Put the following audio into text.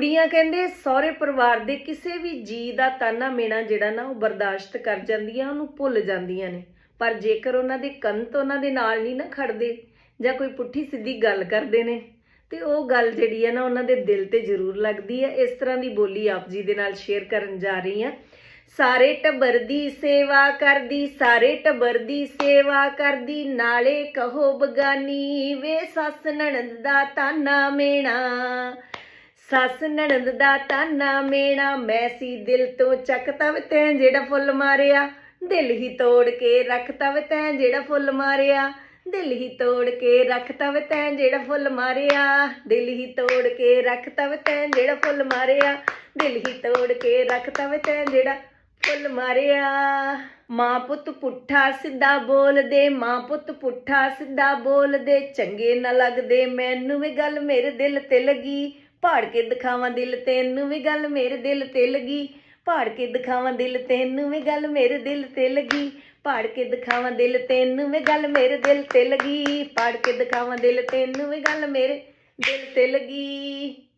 ਕੁੜੀਆਂ ਕਹਿੰਦੇ ਸਹੁਰੇ ਪਰਿਵਾਰ ਦੇ ਕਿਸੇ ਵੀ ਜੀ ਦਾ ਤਾਨਾ ਮੇਣਾ ਜਿਹੜਾ ਨਾ ਉਹ ਬਰਦਾਸ਼ਤ ਕਰ ਜਾਂਦੀਆਂ, ਉਹਨੂੰ ਭੁੱਲ ਜਾਂਦੀਆਂ ਨੇ। ਪਰ ਜੇਕਰ ਉਹਨਾਂ ਦੇ ਕੰਨ ਤੋਂ ਉਹਨਾਂ ਦੇ ਨਾਲ ਨਹੀਂ ਨਾ ਖੜਦੇ ਜਾਂ ਕੋਈ ਪੁੱਠੀ ਸਿੱਧੀ ਗੱਲ ਕਰਦੇ ਨੇ, ਤੇ ਉਹ ਗੱਲ ਜਿਹੜੀ ਹੈ ਨਾ ਉਹਨਾਂ ਦੇ ਦਿਲ ਤੇ ਜ਼ਰੂਰ ਲੱਗਦੀ ਹੈ ਇਸ ਤਰ੍ਹਾਂ ਦੀ ਬੋਲੀ ਆਪ ਜੀ ਦੇ ਨਾਲ ਸ਼ੇਅਰ ਕਰਨ ਜਾ ਰਹੀ ਹਾਂ ਸਾਰੇ ਟੱਬਰ ਦੀ ਸੇਵਾ ਕਰਦੀ, ਸਾਰੇ ਟੱਬਰ ਦੀ ਸੇਵਾ ਕਰਦੀ, ਨਾਲੇ ਕਹੋ ਬਗਾਨੀ ਵੇ ਸੱਸ ਨਣਦ ਦਾ ਤਾਨਾ ਮੇਣਾ। ਸੱਸ ਨਣਦ ਦਾ ਤਾਨਾ ਮੇਣਾ ਮੈਸੀ ਦਿਲ ਤੋਂ ਚੱਕਤਾ ਵੇ ਤੈਂ ਜਿਹੜਾ ਫੁੱਲ ਮਾਰਿਆ। ਦਿਲ ਹੀ ਤੋੜ ਕੇ ਰੱਖਤਾ ਵੇ ਤੈਂ ਜਿਹੜਾ ਫੁੱਲ ਮਾਰਿਆ। ਦਿਲ ਹੀ ਤੋੜ ਕੇ ਰੱਖਤਾ ਵੇ ਤੈਂ ਜਿਹੜਾ ਫੁੱਲ ਮਾਰਿਆ। ਦਿਲ ਹੀ ਤੋੜ ਕੇ ਰੱਖਤਾ ਵੇ ਤੈਂ ਜਿਹੜਾ ਫੁੱਲ ਮਾਰਿਆ। ਦਿਲ ਹੀ ਤੋੜ ਕੇ ਰੱਖਤਾ ਵੇ ਤੈਂ ਜਿਹੜਾ ਫੁੱਲ ਮਾਰਿਆ। ਮਾਂ ਪੁੱਤ ਪੁੱਠਾ ਸਿੱਧਾ ਬੋਲਦੇ, ਮਾਂ ਪੁੱਤ ਪੁੱਠਾ ਸਿੱਧਾ ਬੋਲਦੇ, ਚੰਗੇ ਨਾ ਲੱਗਦੇ, ਮੈਨੂੰ ਵੀ ਗੱਲ ਮੇਰੇ ਦਿਲ ਤੇ ਲੱਗੀ। ਪਹਾੜ ਕੇ ਦਿਖਾਵਾਂ ਦਿਲ ਤੈਨੂੰ ਵੀ ਗੱਲ ਮੇਰੇ ਦਿਲ ਤੇ ਲੱਗੀ। ਪਹਾੜ ਕੇ ਦਿਖਾਵਾਂ ਦਿਲ ਤੈਨੂੰ ਵੀ ਗੱਲ ਮੇਰੇ ਦਿਲ ਤੇ ਲੱਗੀ। ਪਹਾੜ ਕੇ ਦਿਖਾਵਾਂ ਦਿਲ ਤੈਨੂੰ ਵੀ ਗੱਲ ਮੇਰੇ ਦਿਲ ਤੇ ਲੱਗੀ। ਪਾੜ ਕੇ ਦਿਖਾਵਾਂ ਦਿਲ ਤੈਨੂੰ ਵੀ ਗੱਲ ਮੇਰੇ ਦਿਲ ਤੇ ਲੱਗੀ।